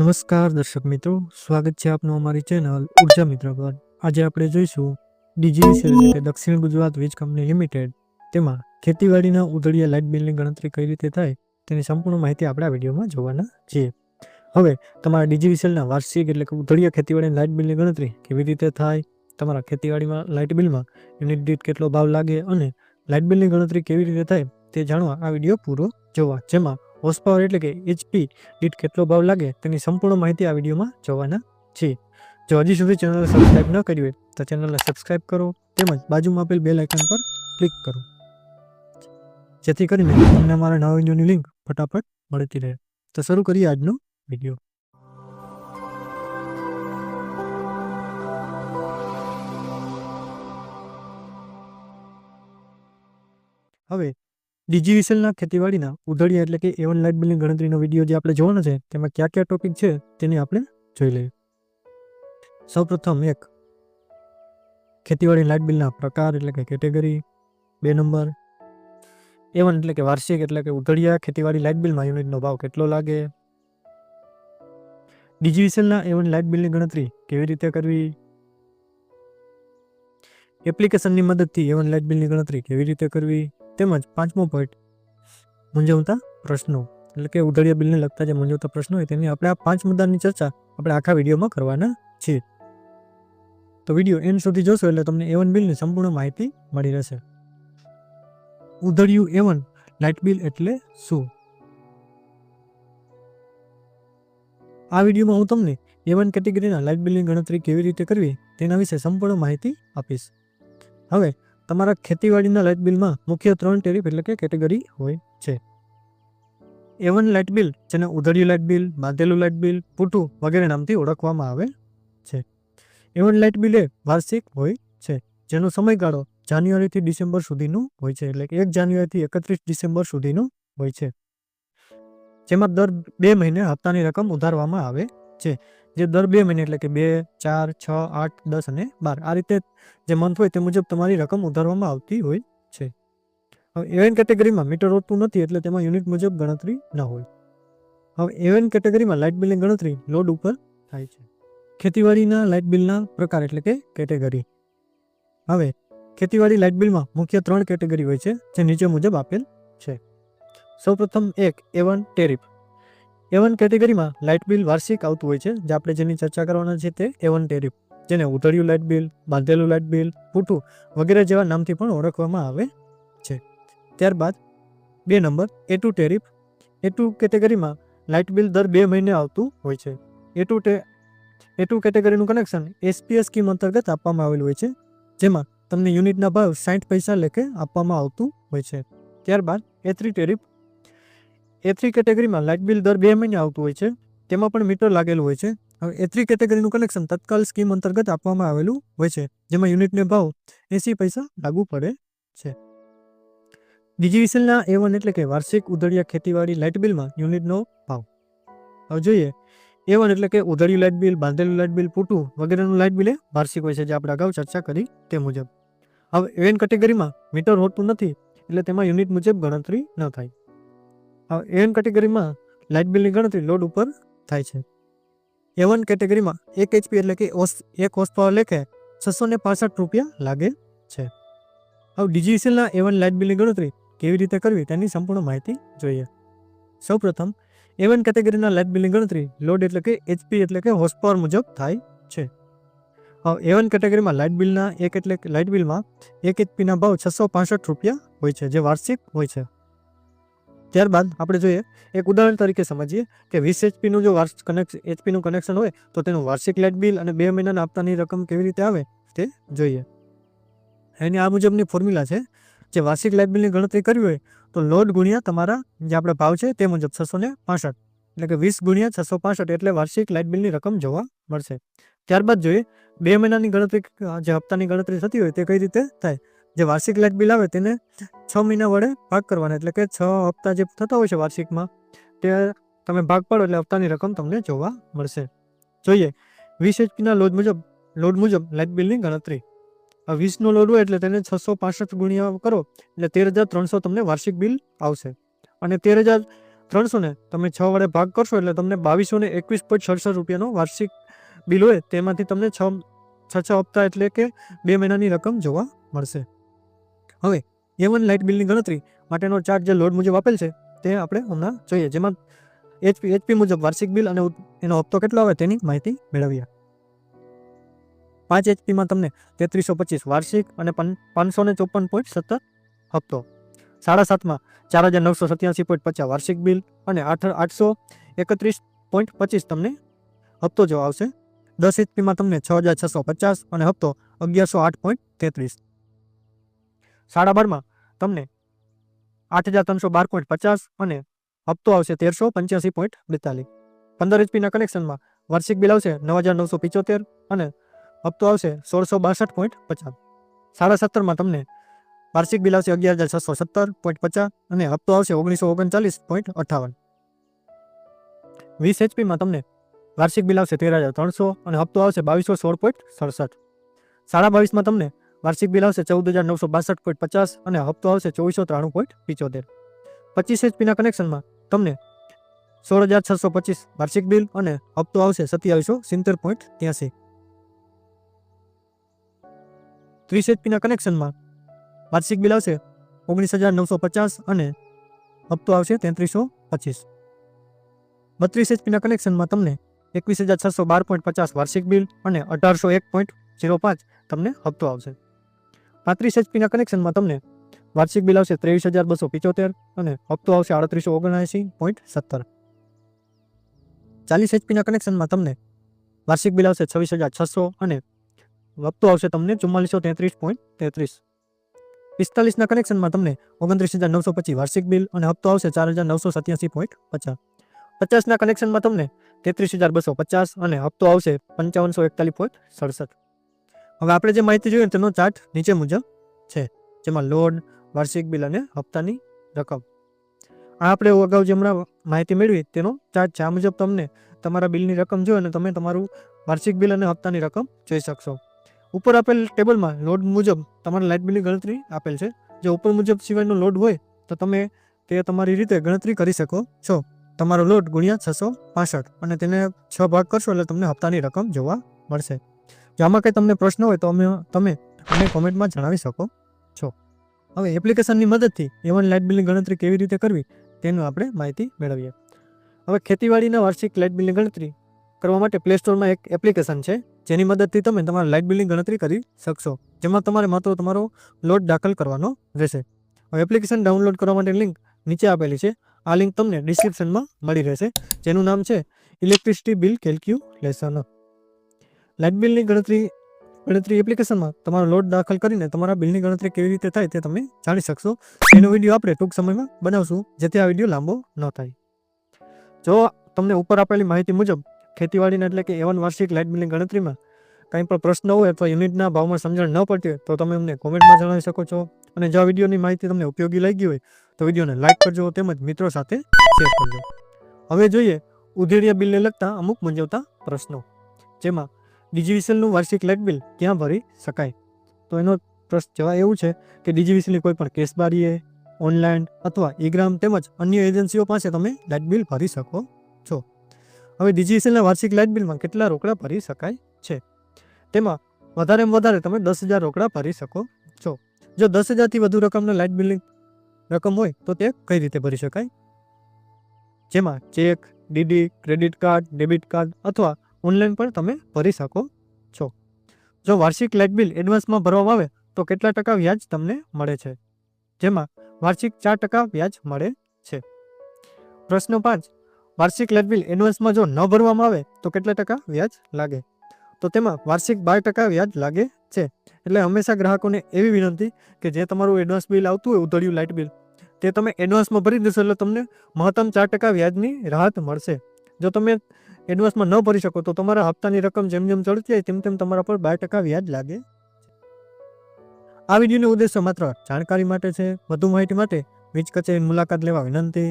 નમસ્કાર દર્શક મિત્રો, સ્વાગત છે આપનું અમારી ચેનલ ઊર્જા મિત્ર પર. આજે આપણે જોઈશું ડીજીવીસીએલ એટલે દક્ષિણ ગુજરાત વીજ કંપની લિમિટેડ તેમાં ખેતીવાડીના ઉધડિયા લાઇટ બિલની ગણતરી કઈ રીતે થાય તેની સંપૂર્ણ માહિતી આપણે આ વિડીયોમાં જોવાના છીએ. હવે, તમારા ડીજીવીસીએલના વાર્ષિક એટલે કે ઉધડિયા ખેતીવાડીના લાઇટ બિલની ગણતરી કેવી રીતે થાય, તમારા ખેતીવાડીમાં લાઇટ બિલમાં યુનિટ દીઠ કેટલો ભાવ લાગે અને લાઇટ બિલની ગણતરી કેવી રીતે થાય તે જાણવા આ વીડિયો પૂરો જોવા. જેમાં હોર્સ પાવર એટલે કે એચપી દીઠ કેટલો ભાવ લાગે તેની સંપૂર્ણ માહિતી આ વિડીયોમાં જોવાના છે જો હજી સુધી ચેનલ સબસ્ક્રાઇબ ન કરી હોય, તો ચેનલને સબસ્ક્રાઇબ કરો, તેમજ બાજુમાં આપેલ બેલ આઇકન પર ક્લિક કરો. જેથી કરીને તમને અમારા નવા વિડીયોની લિંક ફટાફટ મળતી રહે. તો શરૂ કરીએ આજનો વીડિયો હવે ડીજીવીસીએલના ખેતીવાડીના ઉધડિયા એટલે કે એવન લાઇટ બિલની ગણતરીનો વીડિયો જે આપણે જોવાનો છે, તેમાં કયા કયા ટોપિક છે તેને આપણે જોઈ લઈએ. સૌપ્રથમ એક, ખેતીવાડી લાઇટ બિલના પ્રકાર એટલે કે કેટેગરી બે નંબર. એવન એટલે કે વાર્ષિક એટલે કે ઉધડિયા ખેતીવાડી લાઇટ બિલમાં યુનિટનો ભાવ કેટલો લાગે? ડીજીવીસીએલના એવન લાઇટ બિલની ગણતરી કેવી રીતે કરવી? એપ્લિકેશનની મદદથી એવન લાઇટ બિલની ગણતરી કેવી રીતે કરવી? તેમજ પાંચમો પોઈન્ટ મૂંઝવતા પ્રશ્નો. એટલે કે ઉધડિયા બિલને લગતા જે મૂંઝવતા પ્રશ્નો હોય તેની આપણે આ પાંચ મુદ્દાની ચર્ચા આપણે આખા વિડીયોમાં કરવાના છીએ. તો વીડિયો એન્ડ સુધી જોશો એટલે તમને એવન બિલની સંપૂર્ણ માહિતી મળી રહેશે. ઉધડિયું એવન લાઇટ બિલ એટલે શું? આ વિડીયોમાં હું તમને એવન કેટેગરીના લાઇટ બિલની ગણતરી કેવી રીતે કરવી તેના વિશે સંપૂર્ણ માહિતી આપીશ. હવે તમારા ખેતીવાડીના લાઇટ બિલમાં મુખ્ય ત્રણ ટેરિફ એટલે કે કેટેગરી હોય છે. એવન લાઇટ બિલ જેને ઉધડિયું લાઇટ બિલ બાંધેલું લાઇટ બિલ પૂઠું વગેરે નામથી ઓળખવામાં આવે છે. એવન લાઇટ બિલ એ વાર્ષિક હોય છે, જેનો સમયગાળો જાન્યુઆરીથી ડિસેમ્બર સુધીનું હોય છે, એટલે એક જાન્યુઆરીથી એકત્રીસ ડિસેમ્બર સુધીનું હોય છે. જેમાં દર બે મહિને હપ્તાની રકમ ઉધારવામાં આવે છે. જે દર બે મહિને એટલે કે બે, ચાર, છ, આઠ, દસ અને બાર. આ રીતે જે મંથ હોય તે મુજબ તમારી રકમ ઉધારવામાં આવતી હોય છે. હવે એવેન કેટેગરીમાં મીટર હોતું નથી એટલે તેમાં યુનિટ મુજબ ગણતરી ન હોય. હવે એવેન કેટેગરીમાં લાઇટ બિલની ગણતરી લોડ ઉપર થાય છે. ખેતીવાડીના લાઇટ બિલના પ્રકાર એટલે કે કેટેગરી હવે ખેતીવાડી લાઇટ બિલમાં મુખ્ય ત્રણ કેટેગરી હોય છે જે નીચે મુજબ આપેલ છે. સૌપ્રથમ એક એવન ટેરિફ એવન કેટેગરીમાં લાઇટ બિલ વાર્ષિક આવતું હોય છે, જે આપણે જેની ચર્ચા કરવાના છે તે એવન ટેરિફ જેને ઉતળ્યું લાઇટ બિલ બાંધેલું લાઇટ બિલ ફૂટું વગેરે જેવા નામથી પણ ઓળખવામાં આવે છે. ત્યારબાદ બે number A two tariff A two કેટેગરીમાં લાઇટ બિલ દર બે મહિને આવતું હોય છે. એ ટુ ટે એ ટુ કેટેગરીનું કનેક્શન એસપીએસ સ્કીમ અંતર્ગત આપવામાં આવેલું હોય છે, જેમાં તમને યુનિટના ભાવ સાઠ પૈસા લેખે આપવામાં આવતું હોય છે. ત્યારબાદ A three tariff A three કેટેગરીમાં લાઇટ બિલ દર બે મહિને આવતું હોય છે. તેમાં પણ મીટર લાગેલું હોય છે. હવે એ થ્રી કેટેગરીનું કનેક્શન તત્કાલ સ્કીમ અંતર્ગત આપવામાં આવેલું હોય છે, જેમાં યુનિટને ભાવ એંસી પૈસા લાગુ પડે છે. ડીજીવીસીએલના એ વન એટલે કે વાર્ષિક ઉધડિયા ખેતીવાડી લાઇટ બિલમાં યુનિટનો ભાવ. હવે જોઈએ. એ વન એટલે કે ઉધડિયું લાઇટ બિલ બાંધેલું લાઇટ બિલ પૂટું વગેરેનું લાઇટ બિલ એ વાર્ષિક હોય છે, જે આપણે અગાઉ ચર્ચા કરી તે મુજબ. હવે એવન કેટેગરીમાં મીટર હોતું નથી, એટલે તેમાં યુનિટ મુજબ ગણતરી ન થાય. એવન કેટેગરીમાં લાઇટ બિલની ગણતરી લોડ ઉપર થાય છે. એવન કેટેગરીમાં એક એચપી એટલે કે એક હોર્સ પાવર લેખે છસો ને પાસઠ રૂપિયા લાગે છે. હવે ડીજીસીએલના એવન લાઇટ બિલની ગણતરી કેવી રીતે કરવી તેની સંપૂર્ણ માહિતી જોઈએ. સૌપ્રથમ એવન કેટેગરીના લાઇટ બિલની ગણતરી લોડ એટલે કે એચપી એટલે કે હોર્સ પાવર મુજબ થાય છે. હવે એવન કેટેગરીમાં લાઇટ બિલના એક એટલે લાઇટ બિલમાં એક એચપીના ભાવ છસો પાસઠ રૂપિયા હોય છે, જે વાર્ષિક હોય છે. ત્યારબાદ આપણે જોઈએ, એક ઉદાહરણ તરીકે સમજીએ કે વીસ એચપીનું જો વાર્ષિક કનેક્શન એચપીનું કનેક્શન હોય, તો તેનું વાર્ષિક લાઇટ બિલ અને બે મહિનાના હપ્તાની રકમ કેવી રીતે આવે, તે જોઈએ. એની આ મુજબની ફોર્મ્યુલા છે, જે વાર્ષિક લાઇટ બિલની ગણતરી કરવી હોય, તો લોડ ગુણ્યા તમારા જે આપણે ભાવ છે, તે મુજબ છસો ને પાસઠ. એટલે કે વીસ ગુણ્યા છસો પાસઠ એટલે વાર્ષિક લાઇટ બિલની રકમ જોવા મળશે. ત્યારબાદ જોઈએ, બે મહિનાની ગણતરી, જે હપ્તાની ગણતરી થતી હોય, તે કઈ રીતે થાય જે વાર્ષિક લાઇટ બિલ આવે તેને છ મહિના વડે ભાગ કરવાના, એટલે કે છ હપ્તા જે થતા હોય છે વાર્ષિકમાં, તે તમે ભાગ પાડો એટલે હપ્તાની રકમ તમને જોવા મળશે. જોઈએ, વીસ એચપીના લોડ મુજબ લોડ મુજબ લાઇટ બિલની ગણતરી. વીસનો લોડ હોય એટલે તેને છસો પાસઠ ગુણ્યા કરો, એટલે તેર હજાર ત્રણસો તમને વાર્ષિક બિલ આવશે. અને તેર હજાર ત્રણસોને તમે છ વડે ભાગ કરશો એટલે તમને બાવીસો ને એકવીસ પોઈન્ટ સડસઠ રૂપિયાનો વાર્ષિક બિલ હોય, તેમાંથી તમને છ છ છ હપ્તા એટલે કે બે મહિનાની રકમ જોવા મળશે. હવે એ વન લાઇટ બિલની ગણતરી માટેનો ચાર્ટ જે લોડ મુજબ આપેલ છે, તે આપણે હમણાં જોઈએ. જેમાં એચપી એચપી મુજબ વાર્ષિક બિલ અને એનો હપ્તો કેટલો આવે તેની માહિતી મેળવીએ. પાંચ એચપીમાં તમને તેત્રીસો પચીસ વાર્ષિક અને પાંચસો ને ચોપન પોઈન્ટ સત્તર હપ્તો. સાડા સાતમાં ચાર હજાર નવસો સત્યાસી પોઈન્ટ પચાસ વાર્ષિક બિલ અને આઠ, આઠસો એકત્રીસ પોઈન્ટ પચીસ તમને હપ્તો જો આવશે. દસ એચપીમાં તમને છ હજાર છસો પચાસ અને હપ્તો અગિયારસો આઠ પોઈન્ટ તેત્રીસ. સાડા બારમાં તમને આઠ હજાર ત્રણસો બાર પોઈન્ટ પચાસ અને હપ્તો આવશે તેરસો પંચ્યાસી પોઈન્ટ બેતાલીસ. પંદર એચપીના કનેક્શનમાં વાર્ષિક બિલ આવશે નવ હજાર નવસો પિચોતેર અને હપ્તો આવશે સોળસો બાસઠ પોઈન્ટ પચાસ. સાડા સત્તરમાં તમને વાર્ષિક બિલ આવશે અગિયાર હજાર છસો સત્તર પોઈન્ટ પચાસ અને હપ્તો આવશે ઓગણીસો ઓગણચાલીસ પોઈન્ટ અઠાવન. વીસ એચપીમાં તમને વાર્ષિક બિલ આવશે તેર હજાર ત્રણસો અને હપ્તો આવશે બાવીસો સોળ પોઈન્ટ સડસઠ. સાડા બાવીસમાં તમને વાર્ષિક બિલ આવશે ચૌદ હજાર નવસો બાસઠ પોઈન્ટ પચાસ અને હપ્તો આવશે ચોવીસો ત્રાણું પોઈન્ટ પિચોતેર. પચીસ એચપીના કનેક્શનમાં તમને સોળ હજાર છસો પચીસ વાર્ષિક બિલ અને હપ્તો આવશે સત્યાવીસો સિત્તેર પોઈન્ટ ત્યાસી. ત્રીસ એચપીના કનેક્શનમાં વાર્ષિક બિલ આવશે ઓગણીસ હજાર નવસો પચાસ અને હપ્તો આવશે તેત્રીસો પચીસ. બત્રીસ એચપીના કનેક્શનમાં તમને એકવીસ હજાર છસો બાર પોઈન્ટ પચાસ વાર્ષિક બિલ અને અઢારસો એક પોઈન્ટ ઝીરો પાંચ તમને હપ્તો આવશે. પાંત્રીસ એચપીના કનેક્શનમાં તમને વાર્ષિક બિલ આવશે ત્રેવીસ હજાર બસો પિચોતેર અને હપ્તો આવશે આડત્રીસો ઓગણએંસી પોઈન્ટ સત્તર. ચાલીસ એચપીના કનેક્શનમાં તમને વાર્ષિક બિલ આવશે છવ્વીસ હજાર છસો અને હપ્તો આવશે તમને ચુમ્માલીસો તેત્રીસ પોઈન્ટ તેત્રીસ. પિસ્તાલીસના કનેક્શનમાં તમને ઓગણત્રીસ હજાર નવસો પચીસ વાર્ષિક બિલ અને હપ્તો આવશે ચાર હજાર નવસો સત્યાસી પોઈન્ટ પચાસ. પચાસના કનેક્શનમાં તમને તેત્રીસ હજાર બસો પચાસ અને હપ્તો આવશે પંચાવનસો એકતાલીસ પોઈન્ટ સડસઠ. હવે આપણે જે માહિતી જોઈએ તેનો ચાર્ટ નીચે મુજબ છે, જેમાં લોડ, વાર્ષિક બિલ અને હપ્તાની રકમ. આ આપણે અગાઉ જે હમણાં માહિતી મેળવી તેનો ચાર્ટ છે. આ મુજબ તમને તમારા બિલની રકમ જોઈએ અને તમે તમારું વાર્ષિક બિલ અને હપ્તાની રકમ જોઈ શકશો. ઉપર આપેલ ટેબલમાં લોડ મુજબ તમારા લાઇટ બિલની ગણતરી આપેલ છે. જો ઉપર મુજબ સિવાયનો લોડ હોય તો તમે તે તમારી રીતે ગણતરી કરી શકો છો. તમારો લોડ ગુણ્યા છસો પાસઠ અને તેને છ ભાગ કરશો એટલે તમને હપ્તાની રકમ જોવા મળશે. જો આમાં કંઈ તમને પ્રશ્ન હોય તો અમે, તમે અમને કોમેન્ટમાં જણાવી શકો છો. હવે એપ્લિકેશનની મદદથી એવન લાઇટ બિલની ગણતરી કેવી રીતે કરવી તેનું આપણે માહિતી મેળવીએ. હવે ખેતીવાડીના વાર્ષિક લાઇટ બિલની ગણતરી કરવા માટે પ્લે સ્ટોરમાં એક એપ્લિકેશન છે, જેની મદદથી તમે તમારા લાઇટ બિલની ગણતરી કરી શકશો, જેમાં તમારે માત્ર તમારો લોટ દાખલ કરવાનો રહેશે. હવે એપ્લિકેશન ડાઉનલોડ કરવા માટે લિંક નીચે આપેલી છે, આ લિંક તમને ડિસ્ક્રિપ્શનમાં મળી રહેશે, જેનું નામ છે ઇલેક્ટ્રિસિટી બિલ કેલ્ક્યુલેશન લાઇટ બિલની ગણતરી ગણતરી એપ્લિકેશનમાં તમારો લોડ દાખલ કરીને તમારા બિલની ગણતરી કેવી રીતે થાય તે તમે જાણી શકશો. એનો વીડિયો આપણે ટૂંક સમયમાં બનાવશું, જેથી આ વીડિયો લાંબો ન થાય. જો તમને ઉપર આપેલી માહિતી મુજબ, ખેતીવાડીના એટલે કે એવન વાર્ષિક લાઇટ બિલની ગણતરીમાં કંઈ પણ પ્રશ્ન હોય અથવા યુનિટના ભાવમાં સમજણ ન પડતી હોય, તો તમે અમને કોમેન્ટમાં જણાવી શકો છો. અને જો આ વિડીયોની માહિતી તમને ઉપયોગી લાગી હોય, તો વિડીયોને લાઇક કરજો તેમજ મિત્રો સાથે શેર કરજો. હવે જોઈએ, ઉધેડિયા બિલને લગતા અમુક મૂંઝવતા પ્રશ્નો, જેમાં ડીજીવીસીએલનું વાર્ષિક લાઇટ બિલ ક્યાં ભરી શકાય? તો એનો પ્રશ્ન જવાબ એવું છે કે ડીજીવીસીએલની કોઈ પણ કેસ બારીએ, ઓનલાઈન અથવા ઈગ્રામ તેમજ અન્ય એજન્સીઓ પાસે તમે લાઇટ બિલ ભરી શકો છો. હવે ડીજીવીસીએલના વાર્ષિક લાઇટ બિલમાં કેટલા રોકડા ભરી શકાય છે? તેમાં વધારેમાં વધારે તમે દસ હજાર રોકડા ભરી શકો છો. જો દસ હજારથી વધુ રકમના લાઇટ બિલની રકમ હોય તો તે કઈ રીતે ભરી શકાય? જેમાં cheque, DD, credit card, debit card અથવા ઓનલાઈન પણ તમે ભરી શકો છો. જો વાર્ષિક લાઇટ બિલ એડવાન્સમાં ભરવામાં આવે, તો કેટલા ટકા વ્યાજ તમને મળે છે? જેમાં વાર્ષિક ચાર ટકા વ્યાજ મળે છે. પ્રશ્ન પાંચ, વાર્ષિક લાઇટ બિલ એડવાન્સમાં જો ન ભરવામાં આવે, તો કેટલા ટકા વ્યાજ લાગે? તો તેમાં વાર્ષિક બાર ટકા વ્યાજ લાગે છે. એટલે હંમેશા ગ્રાહકોને એવી વિનંતી કે જે તમારું એડવાન્સ બિલ આવતું હોય, ઉધળ્યું લાઇટ બિલ, તે તમે એડવાન્સમાં ભરી દેશો એટલે તમને મહત્તમ ચાર ટકા વ્યાજની રાહત મળશે. જો તમે એડવાન્સમાં ન ભરી શકો, તો તમારા હપ્તાની રકમ જેમ જેમ ચડતી જાય તેમ તેમ તમારા પર બાર ટકા વ્યાજ લાગે આ વિડીયોનો ઉદ્દેશ્ય માત્ર જાણકારી માટે છે. વધુ માહિતી માટે વીજ કચેરીની મુલાકાત લેવા વિનંતી.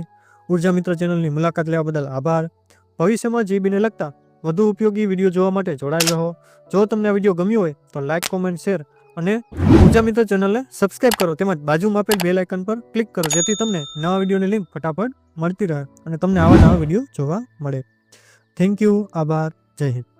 ઊર્જા મિત્ર ચેનલની મુલાકાત લેવા બદલ આભાર. ભવિષ્યમાં જીબીને લગતા વધુ ઉપયોગી વીડિયો જોવા માટે જોડાયેલ રહો. જો તમને આ વીડિયો ગમ્યો હોય, તો લાઇક કોમેન્ટ શેર અને ઊર્જા મિત્ર ચેનલને સબસ્ક્રાઇબ કરો. તેમજ બાજુમાં આપેલ બેલ આઇકન પર ક્લિક કરો, જેથી તમને નવા વિડીયોની લિંક ફટાફટ મળતી રહે અને તમને આવા નવા વીડિયો જોવા મળે. થેન્ક યુ આભાર જય હિન્દ